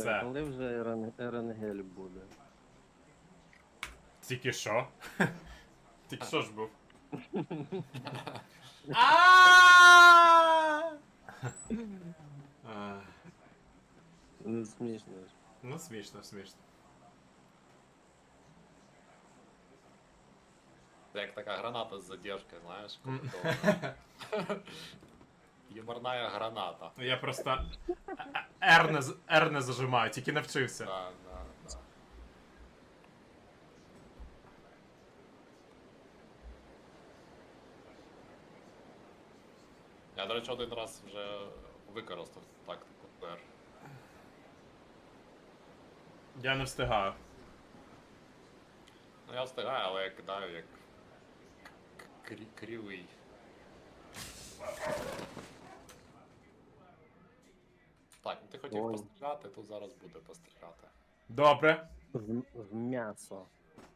Все. Коли вже Ерен- Еренгель буде? Тільки що? Тільки що ж був? А! А, Не смішно ж. Ну, смішно, смішно. Це як така граната з задержкою, знаєш, коли Юморная граната. Я просто R не, R не зажимаю, тільки навчився. Да, да, да. Я, до речі, один раз вже використав тактику ПР. Я не встигаю. Ну я встигаю, але я кидаю як крі- кривий. Так, ну ти хотів Ой. постріляти, тут зараз буде постріляти. Добре. В, в м'ясо.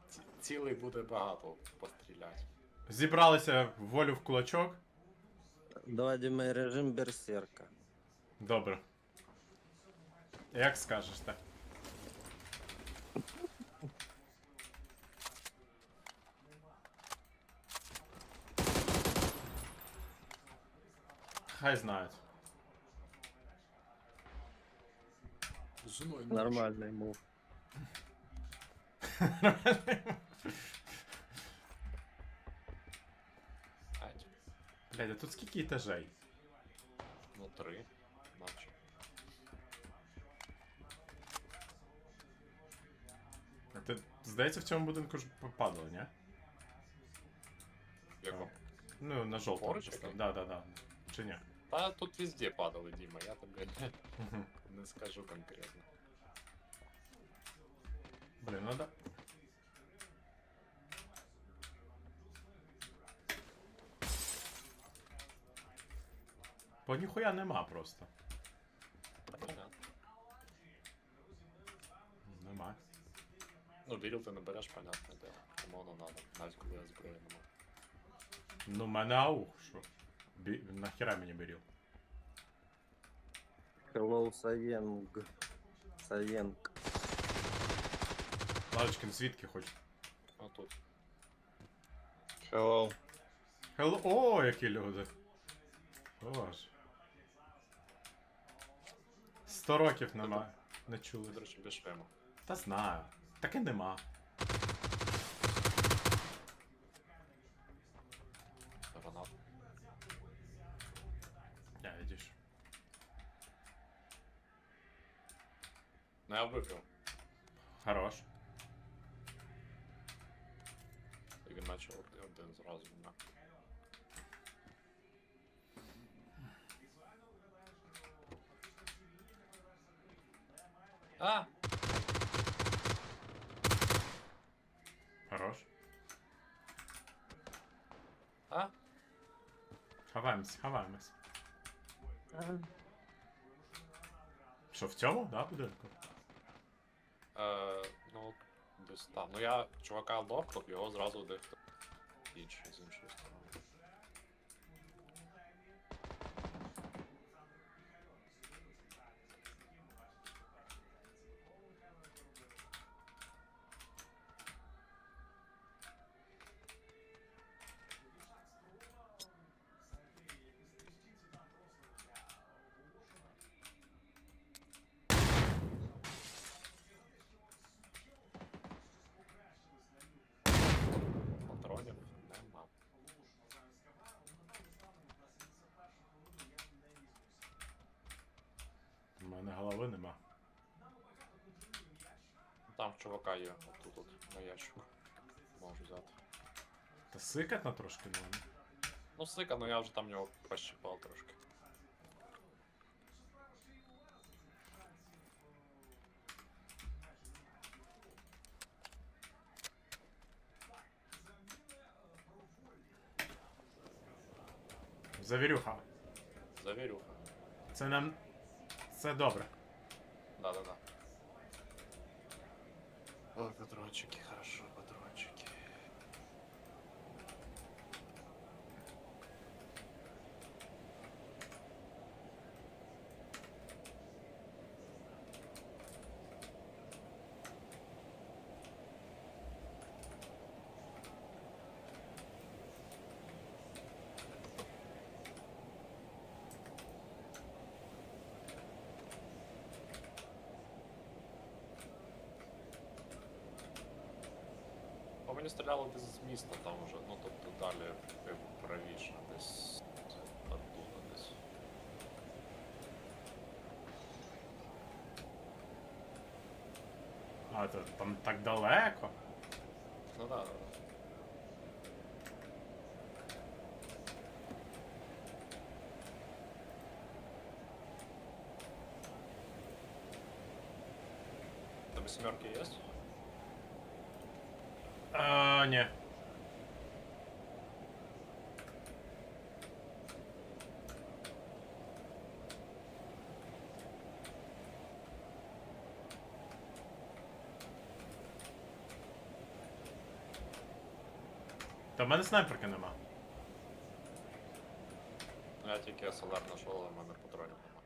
Ці- Цілий буде багато постріляти. Зібралися в волю в кулачок. Доводимо режим берсерка. Добре. Як скажеш, так. Хай знають. Зной Нормальний мув. П'ять. Блядь, а тут скільки етажей? Ну три. Наче. А ти, здається, в цьому будинку ж попадало, ні? Яко? Ну, на жовтому. Поруч просто. який? Да, да, да. Чи ні? Та тут везде падали, Діма, я тобі Мгм. Не скажу конкретно. Блін, надо. Бо ніхуя нема просто. Нема. Ну, вірил ти не береш, понятне дело. Кому воно надо, навіть коли я зброї нема. Ну, мене аух, що? Бі... Нахера мені беріл? Hello, Саєнг. Саєнг. Лавочкин, звідки хоч? Ну тут. Hello. Хелло. О, які люди. Боже. Сто років нема. Не До чули. речі, без шлему. Та знаю. Таки нема. Гранат. Я видиш. Ну я випив. Хорош. І він почав один зразу на. А! Хорош. А? Ховаємось, ховаємось. Що, в цьому, да, будинку? Е, ну, десь там. Ну я чувака лоркнув, його зразу дехто інший з іншої сторони. Мене голови нема. Там в чувака є, отут от, на ящику. Можу взяти. Та сикатно трошки, ну. Ну, сика, ну я вже там його пощипав трошки. Завірюха. Завірюха. Це нам. Це добре. міста там уже, ну тобто далі типу, правіше, десь оттуда десь. А, то там так далеко. Ну да, да. Тебе сімерки є? А, ні. Та в мене снайперки нема. Ну, Я тільки SLR знайшов, але в мене патронів нема.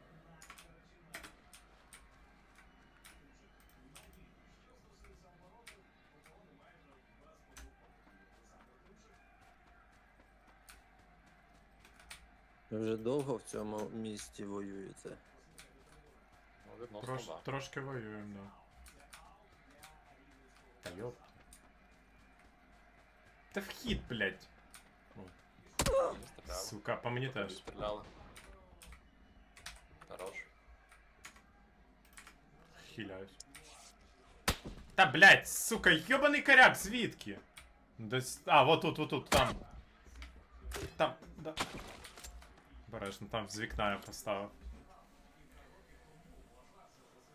Ви вже довго в цьому місті воюєте? Ну, відносно, Трош, да. Трошки воюємо, да. Та йоп. Та вхід, блядь. Мені стріляли. Сука, по мені Тобі теж. стріляли. Хорош. Хиляюсь. Та блядь, сука, йобаний коряк, звідки? Десь. А, вот тут, вот тут, там. Там, да. Бережно, там з вікна я поставив.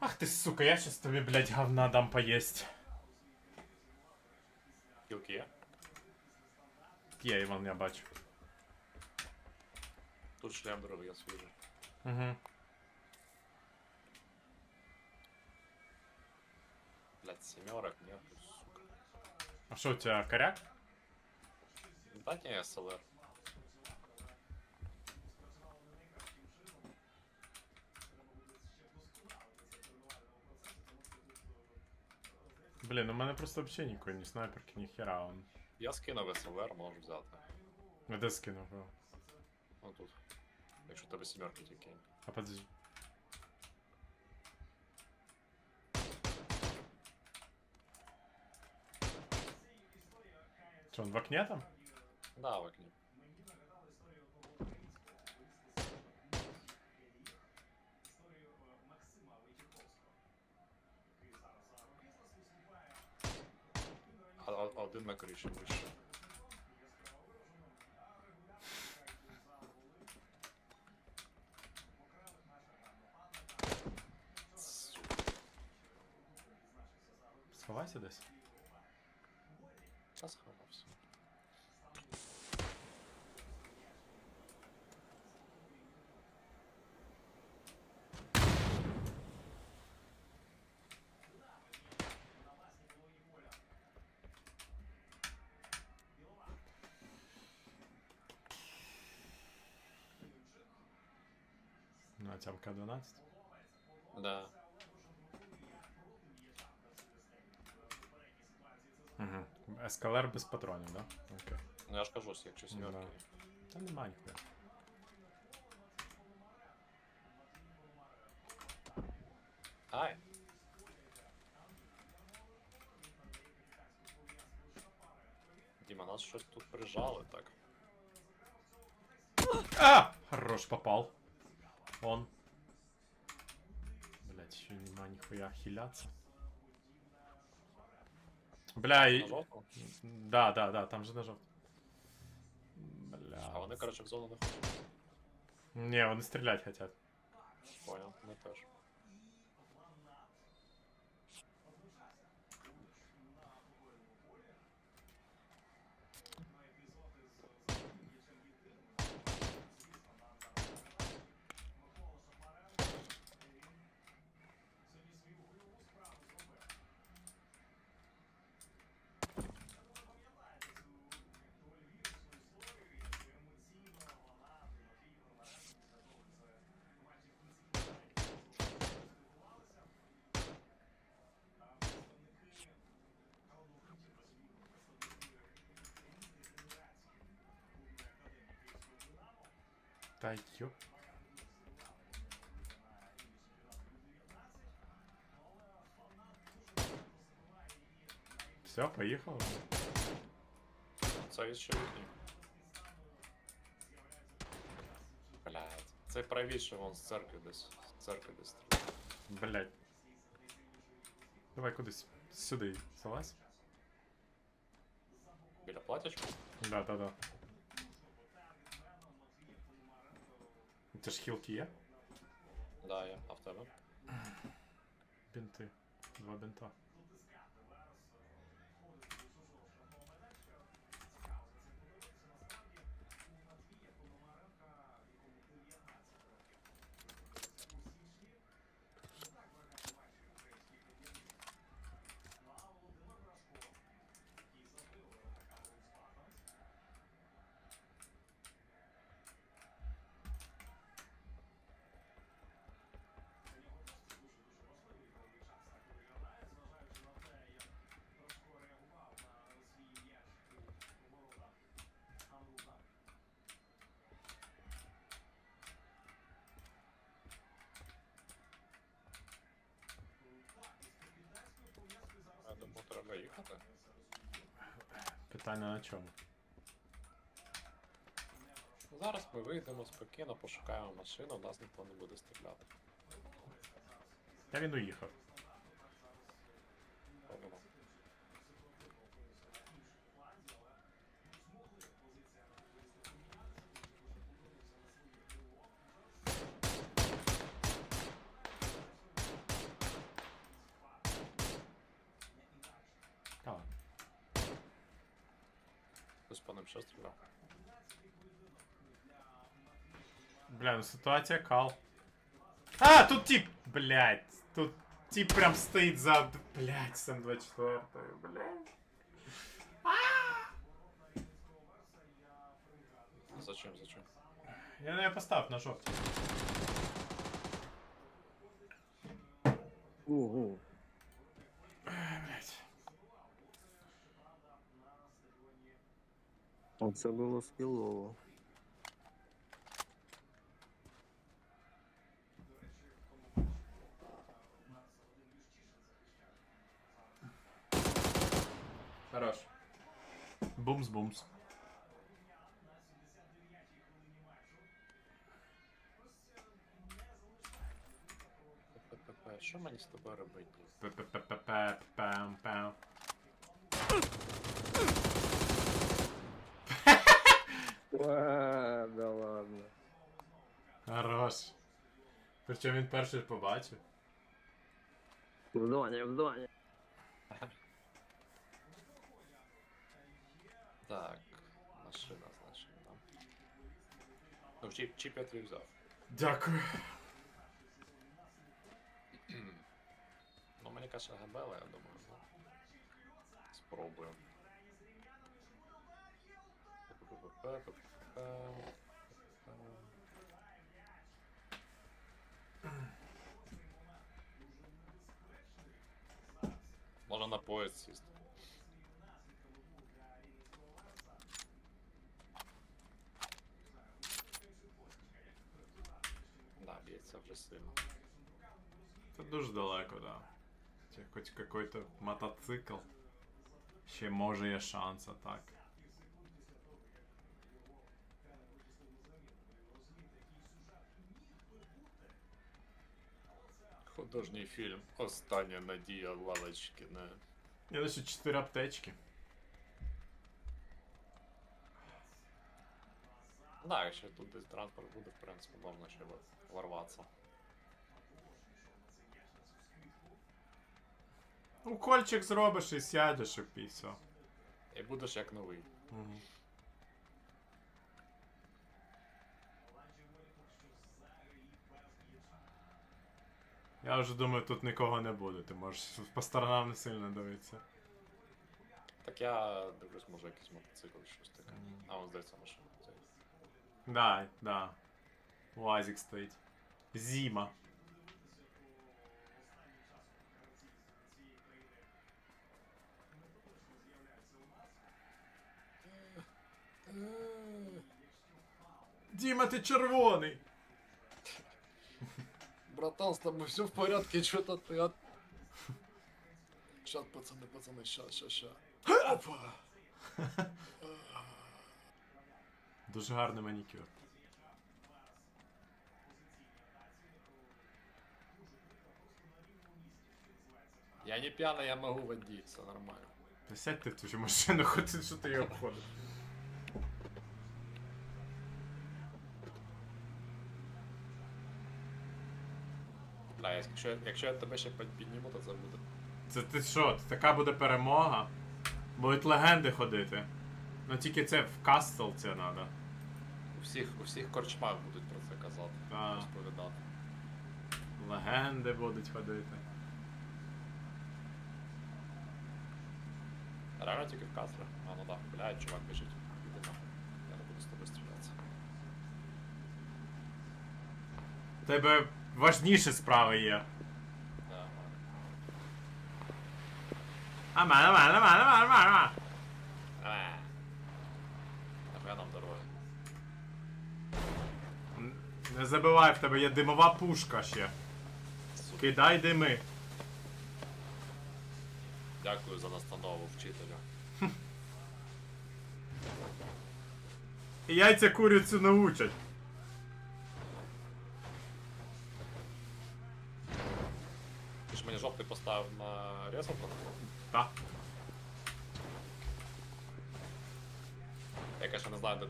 Ах ти, сука, я щас тобі, блядь, говна дам поїсть. Кілки є? Є, Іван, я бачу. Тут шлем другий, я свіжий. Угу. Блять, сімерок, нету, сука. А що у тебе коряк? Да не, SLR. Блін, у мене просто взагалі нікої, ні снайперки, ні хера. Он. Я скинув SLR, можу взяти. А Де скинув його? Ну тут. Якщо в тебе сімерки тільки. А подожди. Что, он в окне там? Да, в окні. А, а- один на криші вище. Сука. Сховайся десь. Та сховався. Ну, а тебя МК-12? Да. Угу. СКЛР без патронів, да? Окей. Ну я ж кажу, якщо сімерки. Да. є. Та нема ніхуя. Ай! Діма, нас щось тут прижали, так. А! Хорош, попал. Он. Блять, еще нема нихуя хиляться. Бля, и... На жовтому? Да, да, да, там же нажав. Бля. А вони, коротше, в зону не ходять. Не, вони стрілять хотят. Понял, ми теж. Та ёп. Все, поехал. це ще одні. Блядь. Це правіше вон з церкви десь. З церкви десь. стріляє. Блять. Давай кудись сюди залазь. Біля платячка. Да, да, да. Це ж хілки є? Да, я. А в тебе? Бінти. Два бінта. Я думаю, треба їхати. Питання на чому? Зараз ми вийдемо спокійно, пошукаємо машину, нас ніхто не буде стріляти. Та він уїхав. Хтось по ним ще стріляв. Бля, ну ситуація кал. А, тут тип! Блять, тут тип прям стоїть за... Блять, сам 24 блять. Зачем, зачем? Я не поставив на жовті. Угу. Оце було скілово. Хорош. Бумс-бумс. Що мені з тобою робити? Пе-пе-пе-пе-пам-пам. А, да ладно. Хорош. Причому він перший побачив. Вдвоє, вдвоє. Так, машина, значить, там. Ну, чіп, чіп я твій взяв. Дякую. Ну, мені каже габела, я думаю, ну. Спробуємо. Можна на поїзд сісти. Да, б'ється вже сильно. Це дуже далеко, да. Це хоч какой-то мотоцикл. Ще може є шанс, а так. Художній фільм Остання надія Лалочкіна. Я лише 4 аптечки. Да, якщо тут десь транспорт буде, в принципі, можна ще во- ворватися. Укольчик зробиш і сядеш і все. І будеш як новий. Угу. Я вже думаю, тут нікого не буде. Ти можеш по сторонам не сильно дивитися. Так я дивлюсь, може якийсь мотоцикл щось таке. А он здається машина. Да, да. Уазик стоїть. Зима. Діма, ти червоний! Братан, с тобой все в порядке, что-то ты от... Сейчас, пацаны, пацаны, сейчас, сейчас, сейчас. Опа! Дуже гарний манікюр. Я не пьяный, я могу водить, все нормально. Та сядь ти в ту ж машину, хоч ти- що ти її обходиш. Бля, якщо, якщо я тебе ще підніму, то це буде. Це ти що? Це така буде перемога? Будуть легенди ходити. Ну тільки це в кастл це треба. У всіх, у всіх корчмах будуть про це казати, Так. розповідати. Легенди будуть ходити. Реально тільки в каслах? А, ну так, блядь, чувак біжить. Іди нахуй. Я не буду з тобою стрілятися. Тебе важніші справи є. Да. Ама, ама, ама, ама, ама, ама. А. Нахуя нам дороги. Не забувай, в тебе є димова пушка ще. Сука. Кидай дими. Дякую за настанову вчителю. І яйця курицю научать. Жовтий поставив на ресурс? Так. Я, конечно, не знаю, де,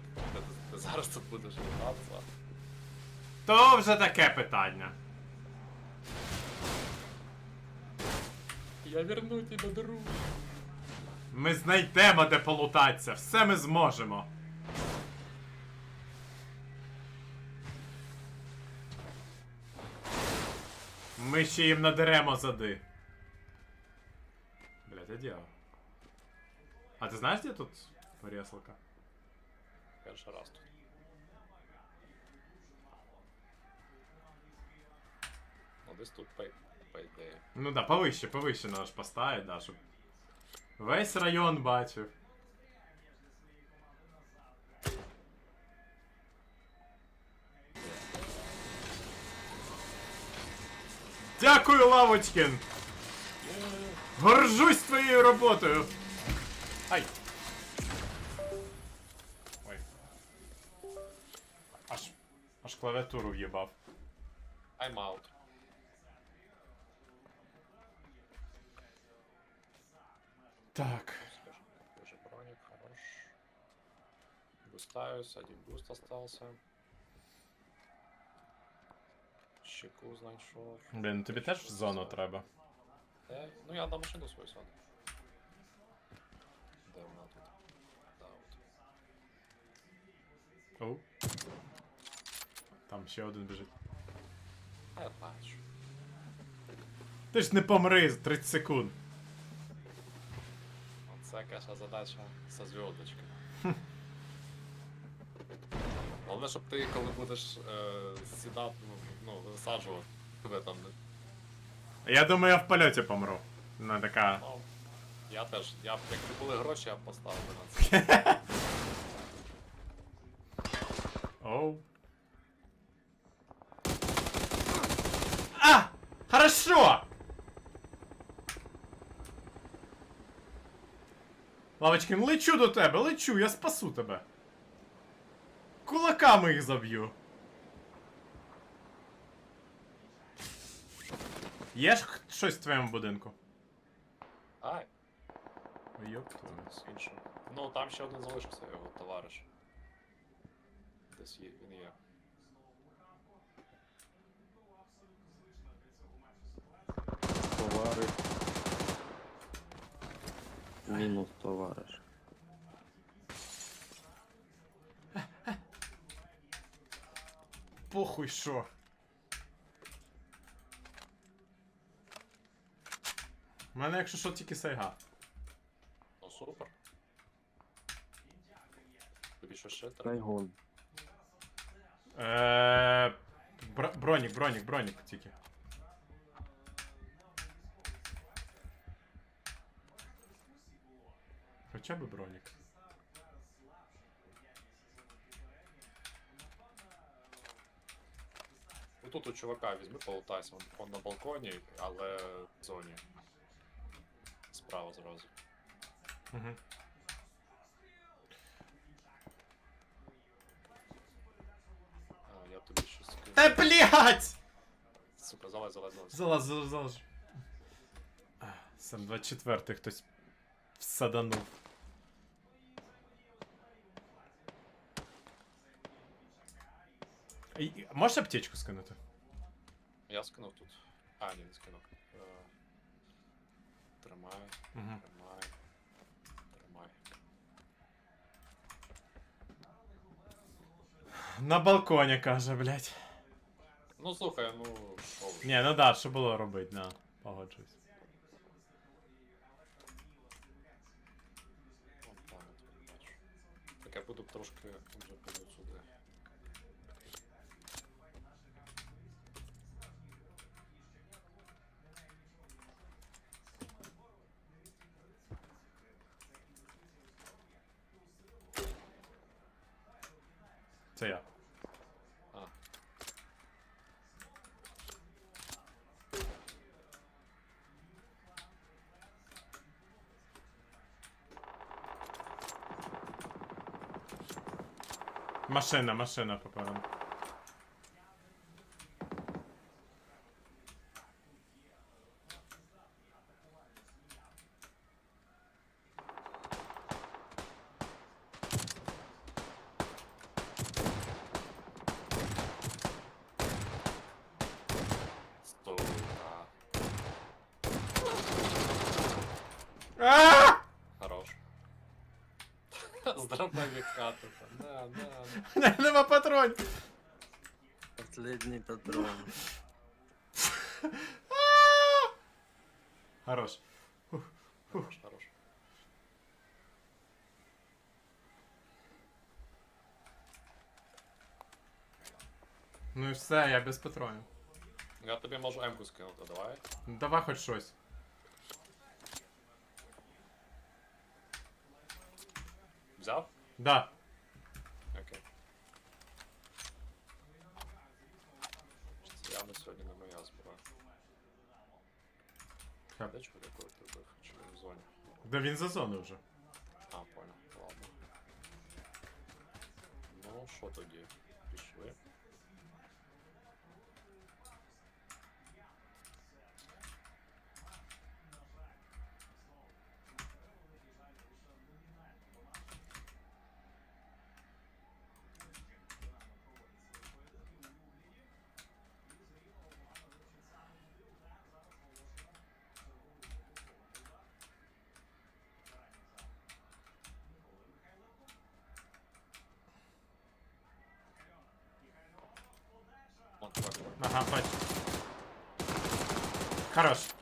ти зараз тут будеш літатися. То вже таке питання. Я верну тебе, друг. Ми знайдемо, де полутатися. Все ми зможемо. Ми ще їм надеремо зади. Блять, я діяв. А ти знаєш, де тут переслка? Перший раз тут. Ну десь тут по, по ідеї. Ну да, повище, повище надо ж поставити, да, щоб весь район бачив. Дякую, Лавочкін! Горжусь твоєю роботою! Ай! Ой. Аж. Аж клавіатуру в'єбав. I'm out. Так. Скажи, Боже, броник, хорош. Густаюсь, один густ остался. Щеку знайшов. Блін, тобі теж в зону треба. Е, ну я на машину свою сяду. Де вона тут? Да, от. Оу. Там ще один біжить. А я бачу. Ти ж не помри за 30 секунд. Оце каша задача со зв'язочкою. Головне, щоб ти, коли будеш е, сідати, ну, ну, тебе там. не- Я думаю, я в польоті помру. Ну, така. Ну, я теж, я б, якби були гроші, я б поставив би на це. Оу. А! Хорошо! Лавочкин, лечу до тебе, лечу, я спасу тебе. Кулаками їх заб'ю. Є ж х- щось в твоєму будинку? Ай, Йоп. твою. з іншого. Ну, там ще один залишився, його товариш. Десь є, він є. Товариш. Мінус товариш. Похуй що. У мене, якщо що, тільки сайга. Ну супер. Тобі що ще треба? Трайгон. Е, бр- бронік, бронік, бронік тільки. Хоча б бронік. Ну тут у чувака візьми полутайся, он, он на балконі, але в зоні. Справа зразу. Угу. Та блять! Сука, залазь, залазь, залазь. Залаз, залаз, залаз. А, Сам 24 хтось всаданув. Й- Можеш аптечку скинути? Я скинув тут. А, ні, не скинув Е, Тримай, Угу. тримай. Тримай. На балконі, каже, блять. Ну слухай, ну що ви. Ні, ну да, що було робити, на, погоджуюсь. Ну, плани тут не бачу. Так я буду трошки вже піду сюди. Машина, машина попереду. дробовика тут. Да, да, да. Нема патронів. Последній патрон. Хорош. Хорош, хорош. Ну і все, я без патронів. Я тобі можу М-ку скинути, давай. Ну, Давай хоч щось. Да. Окей. Це явно сьогодні не моя зброя. Ха. Де чоловік, коли ти вбив? Чи він в зоні? Да він за зону вже. А, понял, ладно. Ну, що тоді? Пішли. Хорош.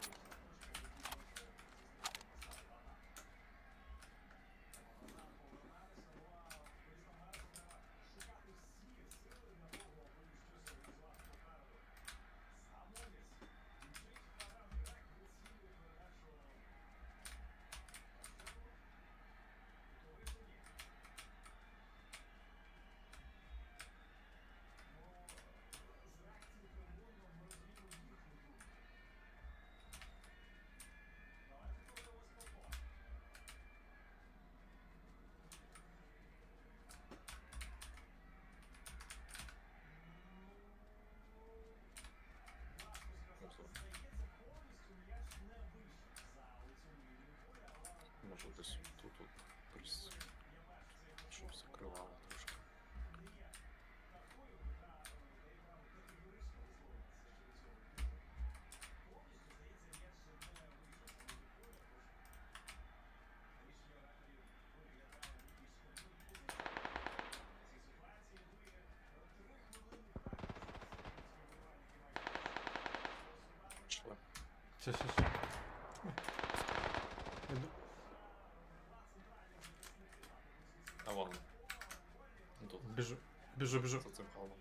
Ну, все. Може десь тут от прис... щоб закривало трошки. Пішли. Ща, ща, ща. Іду. А вон. Ну, Тут, Біжу, біжу, біжу. за цим холмом.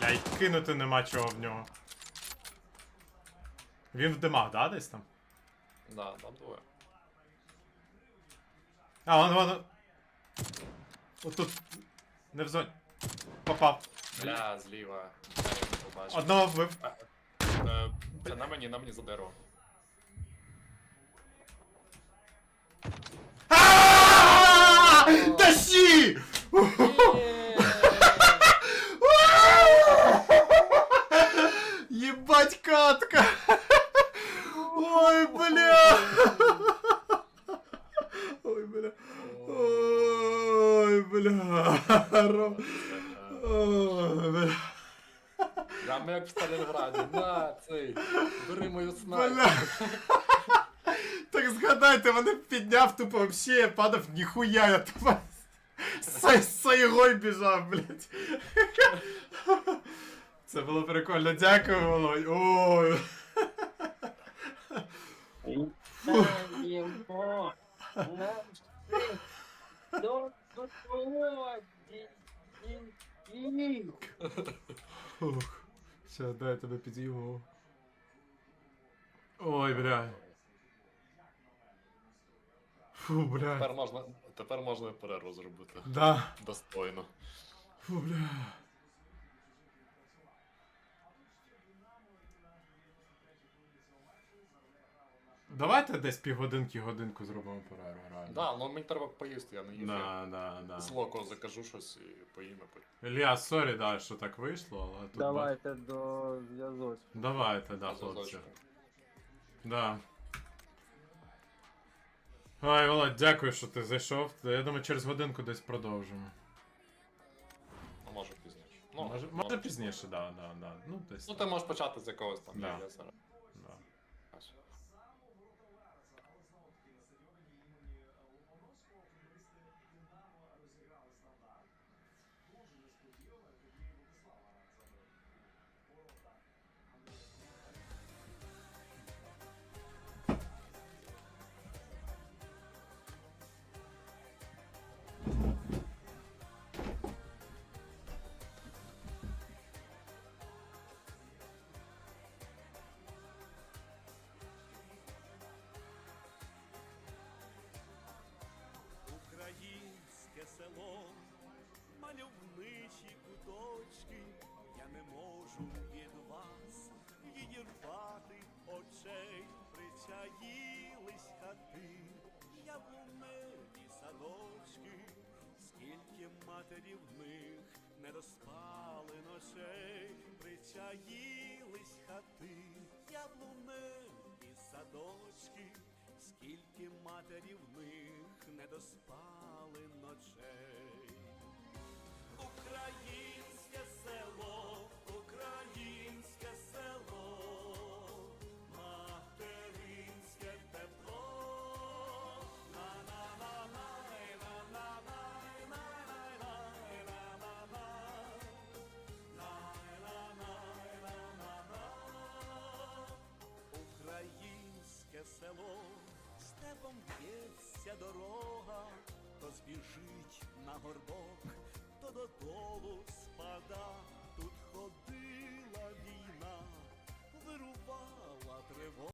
Блядь, кинути нема чого в нього. Він в димах, да, десь там? Да, там двоє. А, вон, вон. Отут. Не в зоні. Попав. Бля, зліва. Я не побачив. Одного вбив. Е, Це на мені, на мені за дерево. А! Тащи! Ебать катка! Ой, бля! Ой, бля. Ой, бля. Прямо як в Сталінграді. На, цей. Бери мою снайпу. Так згадайте, мене підняв тупо вообще, я падав ніхуя, я тупо з сайгой біжав, блядь. Це було прикольно, дякую, Володь. Ой. Вітаємо на всіх до сьогодні. Фух. Щас, дай я тебе підійму. Ой, бля. Фу, бля. Тепер можна, тепер можна перерву зробити. Да. Достойно. Фу, бля. Давайте десь півгодинки годинку зробимо перерву, реально. Да, ну мені треба поїсти, я не їв. Да, да, да. З локо закажу щось і поїм і потім. Ілля, сорі, да, що так вийшло, але тут. Давайте до зв'язочку. Давайте, да, хлопці. Да. Ой, Володь, дякую, що ти зайшов. Я думаю, через годинку десь продовжимо. Ну, може пізніше. Ну, може, може пізніше, да, да, да. Ну, десь. Ну, ти можеш почати з якогось там. Да. я зараз. Матерів не доспали ночей, причаїлись хати, яблуневі садочки, скільки матерів них не доспали ночей. Село, степом б'ється дорога, то збіжить на горбок, то додолу спада, тут ходила війна, вирувала тривога.